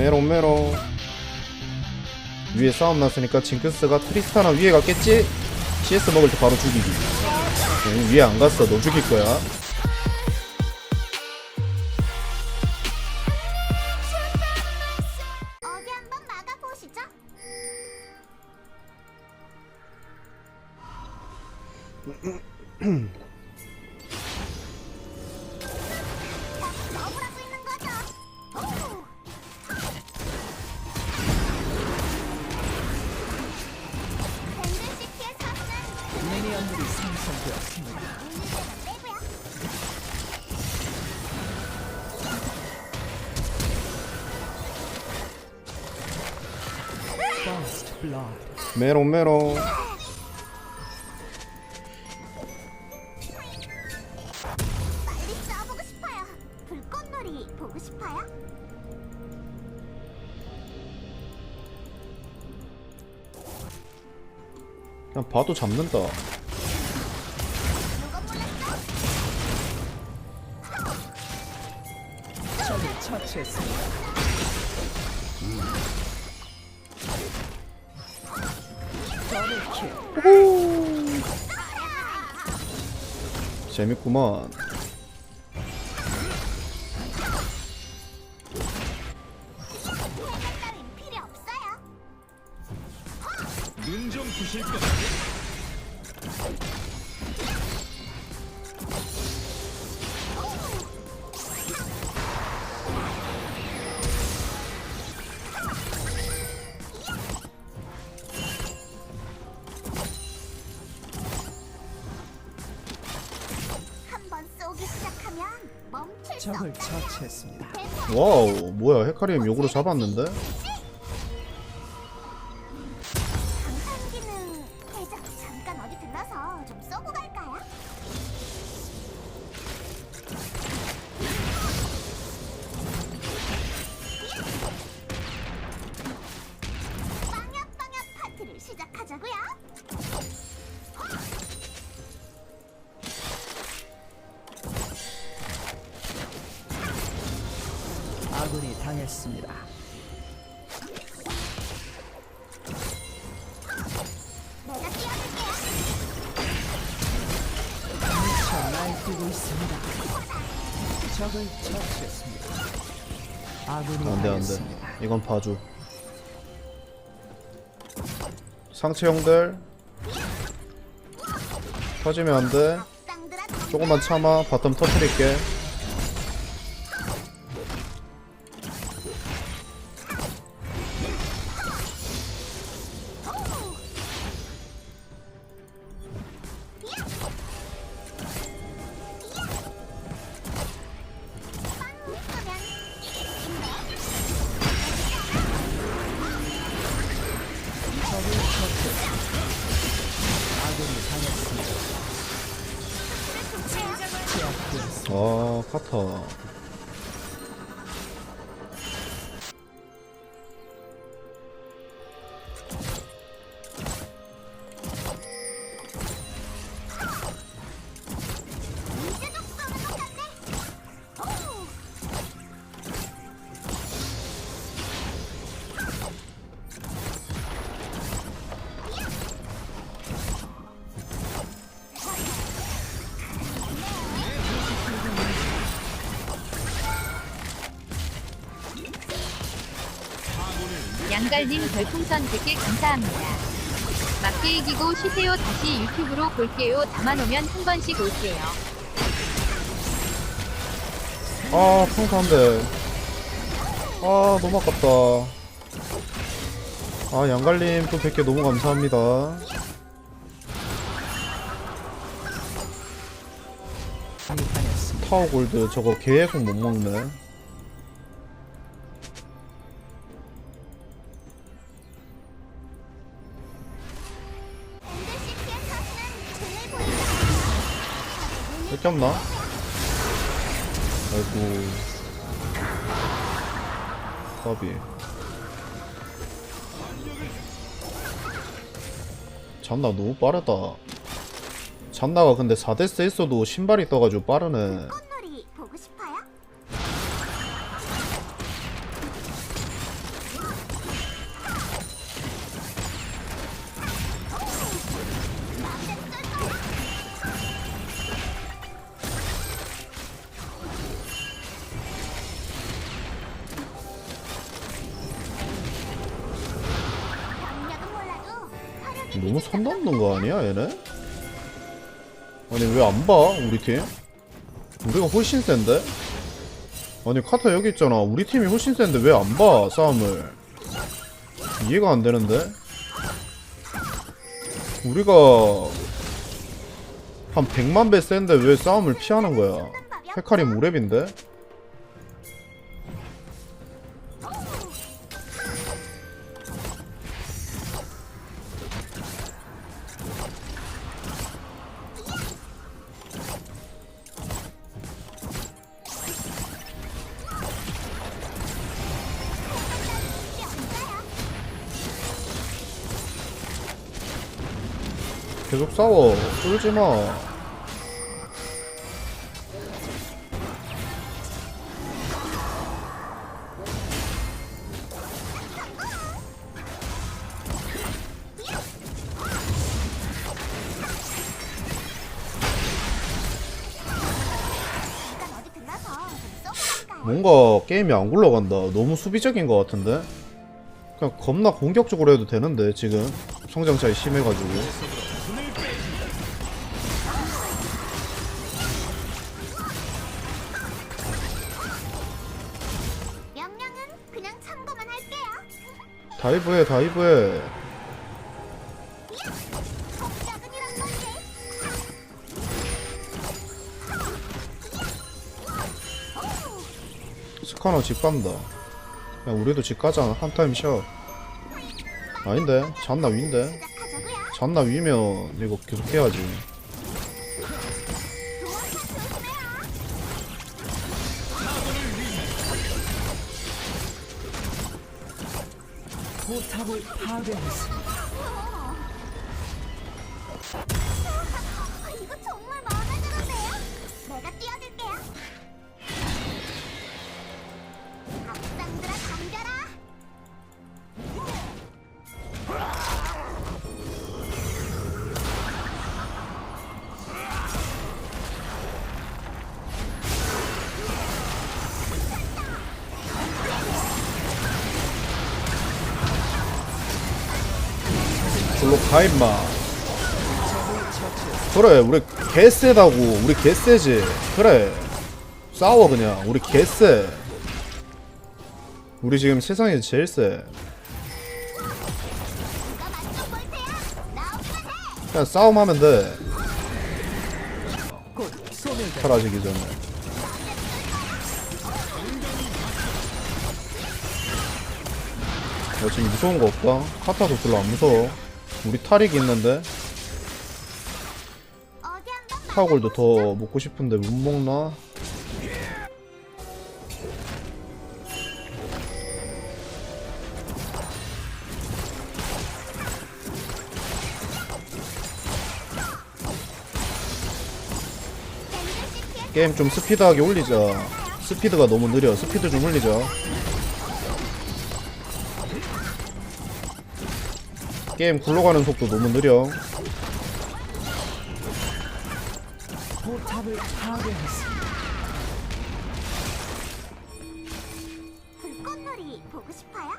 메롱 메롱 위에 싸움 났으니까 징크스가 트리스타나 위에 갔겠지? CS 먹을 때 바로 죽이기. 응, 위에 안 갔어. 너 죽일 거야 메롱 메롱 빨리 싸보고 싶어요. 불꽃놀이 보고 싶어요? 그냥 봐도 잡는다 누가 몰랐어? 적을 처치했습니다. 더블킬. 재밌구만. 눈좀 부실까? 했습니다. 와우 뭐야 헤카리엠 욕으로 잡았는데? 미쳐 날뛰고 있습니다. 적을 처치했습니다. 아군이 안돼 안돼. 이건 봐줘. 상체 형들. 터지면 안돼. 조금만 참아. 바텀 터트릴게 양갈님 별풍선 100개 감사합니다. 맞게 이기고 쉬세요. 다시 유튜브로 볼게요. 담아놓으면 한 번씩 올게요. 아 한대 아 너무 아깝다 아 양갈님 또 100개 너무 감사합니다. 파워 골드 저거 계속 못 먹네 뺏겼나? 아이고. 까비. 잔나 너무 빠르다. 잔나가 근데 4데스 했어도 신발이 떠가지고 빠르네 넘는 거 아니야 얘네? 아니 왜 안 봐 우리 팀? 우리가 훨씬 센데? 아니 카타 여기 있잖아 우리 팀이 훨씬 센데 왜 안 봐 싸움을 이해가 안 되는데? 우리가 한 100만 배 센데 왜 싸움을 피하는 거야 헤카림 우랩인데? 계속 싸워 쫄지마? 뭔가 게임이 안 굴러간다. 너무 수비적인 것 같은데? 그냥 겁나 공격적으로 해도 되는데, 지금. 성장 차이 심해가지고. 다이브해, 다이브해. 스카너 집 간다. 야, 우리도 집 가자. 한 타임 쉬어. 아닌데? 잔나 위인데? 잔나 위면 이거 계속 해야지. covered powders. 가, 임마. 그래, 우리 개쎄다고. 우리 개쎄지. 그래. 싸워, 그냥. 우리 개쎄. 우리 지금 세상에서 제일 쎄. 그냥 싸움하면 돼. 사라지기 전에. 야, 지금 무서운 거 없다? 카타도 별로 안 무서워. 우리 탈익이 있는데? 타골도 더 먹고 싶은데 못 먹나? 게임 좀 스피드하게 올리자. 스피드가 너무 느려. 스피드 좀 올리자. 게임 굴러가는 속도 너무 느려. 포탑을 파괴했습니다. 불꽃놀이 보고 싶어요?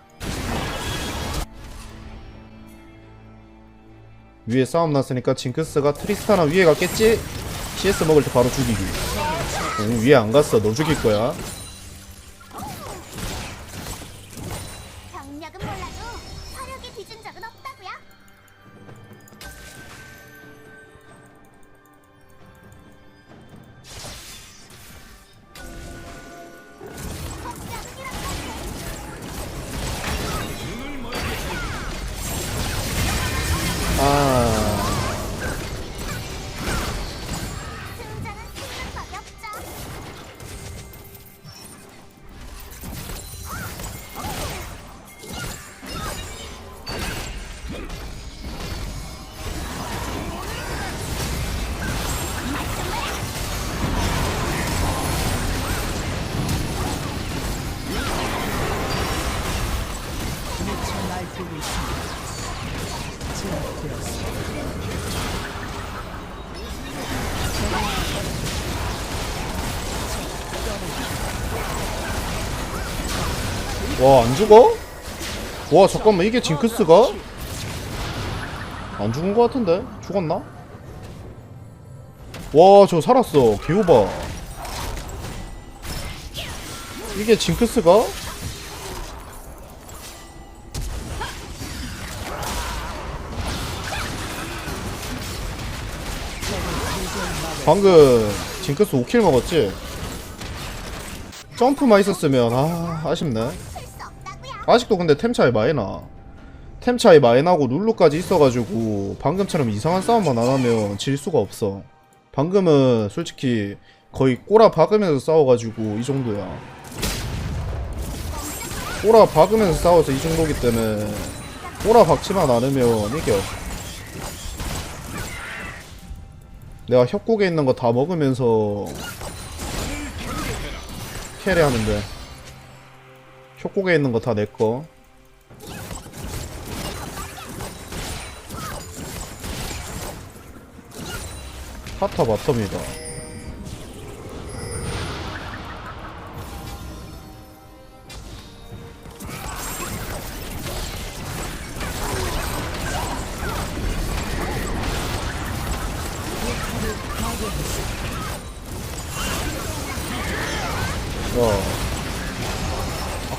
위에 싸움 났으니까 징크스가 트리스타나 위에 갔겠지? CS 먹을 때 바로 죽이기. 응, 위에 안 갔어. 너 죽일 거야. 와, 안 죽어? 와, 잠깐만, 이게 징크스가? 안 죽은 거 같은데? 죽었나? 와, 저 살았어. 개우바. 이게 징크스가? 방금 징크스 5킬 먹었지? 점프만 있었으면 아 아쉽네. 아직도 근데 템 차이 많이 나. 템 차이 많이 나고 룰루까지 있어가지고 방금처럼 이상한 싸움만 안 하면 질 수가 없어. 방금은 솔직히 거의 꼬라 박으면서 싸워가지고 이 정도야. 꼬라 박으면서 싸워서 이 정도기 때문에 꼬라 박지만 않으면 이겨. 내가 협곡에 있는 거 다 먹으면서 캐리하는데 협곡에 있는 거 다 내 거. 하타 바텀이다.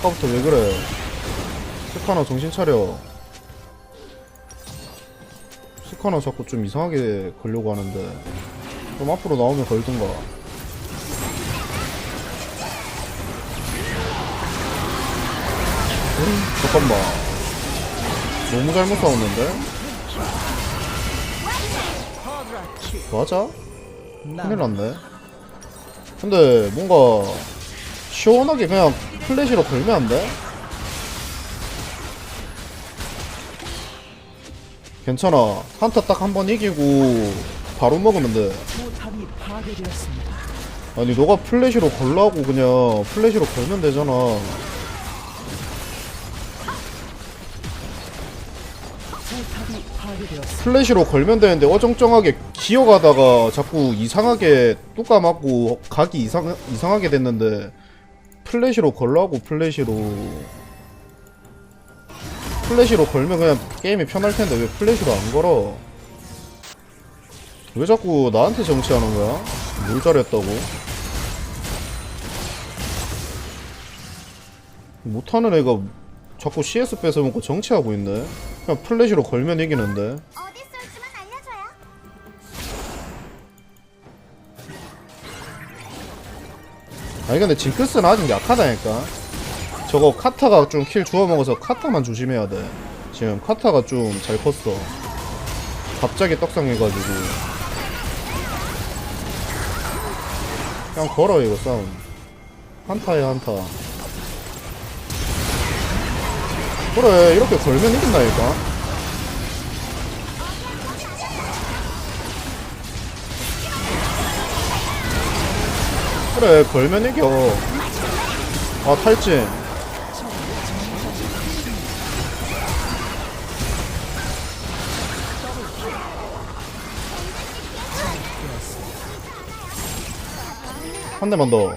아까부터 왜 그래? 스카너 정신 차려. 스카너 자꾸 좀 이상하게 걸려고 하는데 좀 앞으로 나오면 걸든가. 음, 잠깐만. 너무 잘못 싸웠는데? 맞아? 큰일 났네. 근데 뭔가 시원하게 그냥 플래시로 걸면 안 돼? 괜찮아. 한타 딱 한 번 이기고 바로 먹으면 돼. 아니 너가 플래시로 걸라고 그냥 플래시로 걸면 되잖아. 플래시로 걸면 되는데 어정쩡하게 기어가다가 자꾸 이상하게 뚜까 맞고 각이 이상 이상하게 됐는데 플래시로 걸라고 플래시로 플래시로 걸면 그냥 게임이 편할 텐데 왜 플래시로 안 걸어? 왜 자꾸 나한테 정치하는 거야? 뭘 잘했다고? 못하는 애가 자꾸 CS 뺏어먹고 정치하고 있네. 그냥 플래시로 걸면 이기는데. 아니 근데 징크스는 아직 약하다니까. 저거 카타가 좀 킬 주워 먹어서 카타만 조심해야 돼. 지금 카타가 좀 잘 컸어. 갑자기 떡상해가지고. 그냥 걸어 이거 싸움. 한타에 한타. 그래 이렇게 걸면 이긴다니까 그래 걸면 이겨 아 탈진 한 대만 더.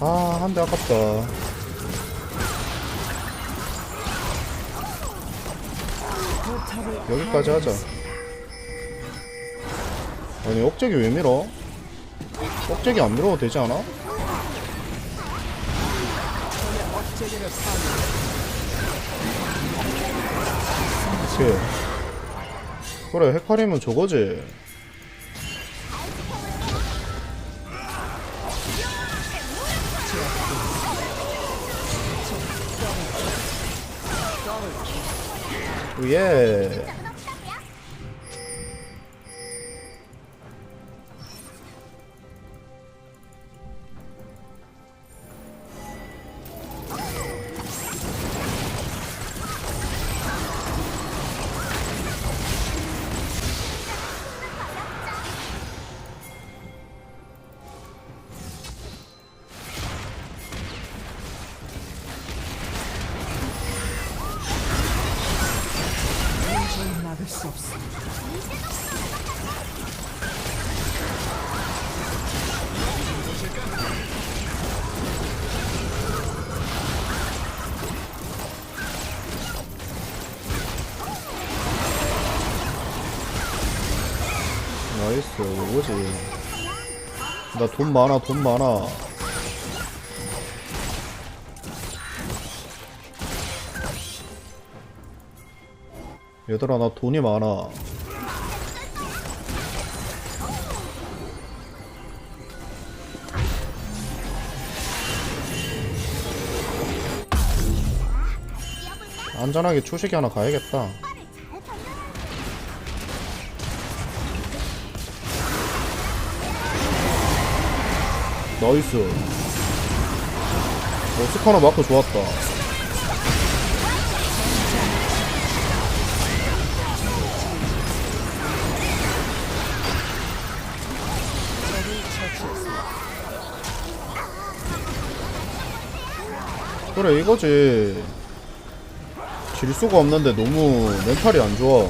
아, 한 대 아깝다. 여기까지 하자. 아니, 억제기 왜 밀어? 억제기 안 밀어도 되지 않아? 그치. 그래, 헤카림은 저거지. 예. 뭐지 나돈 많아 돈 많아. 얘들아 나 돈이 많아. 안전하게 초식이 하나 가야겠다 나이스. 어, 스카너 마크 좋았다. 그래 이거지. 질 수가 없는데 너무 멘탈이 안 좋아.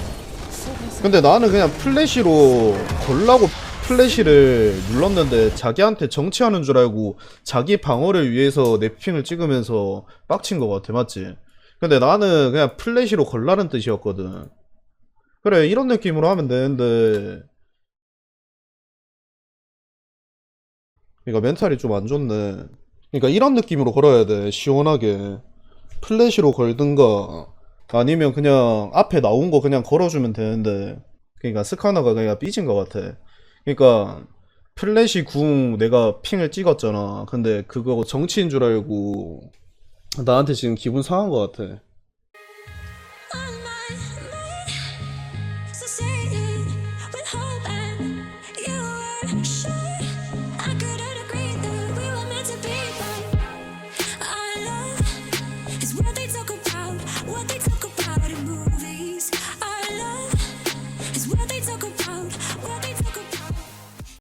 근데 나는 그냥 플래시로 걸라고 플래시를 눌렀는데 자기한테 정치하는 줄 알고 자기 방어를 위해서 랩핑을 찍으면서 빡친 것 같아 맞지? 근데 나는 그냥 플래시로 걸라는 뜻이었거든. 그래 이런 느낌으로 하면 되는데. 그러니까 멘탈이 좀 안 좋네. 그러니까 이런 느낌으로 걸어야 돼 시원하게. 플래시로 걸든가 아니면 그냥 앞에 나온 거 그냥 걸어주면 되는데. 그러니까 스카너가 그냥 삐진 것 같아 그러니까 플래시 궁 내가 핑을 찍었잖아. 근데 그거 정치인 줄 알고 나한테 지금 기분 상한 것 같아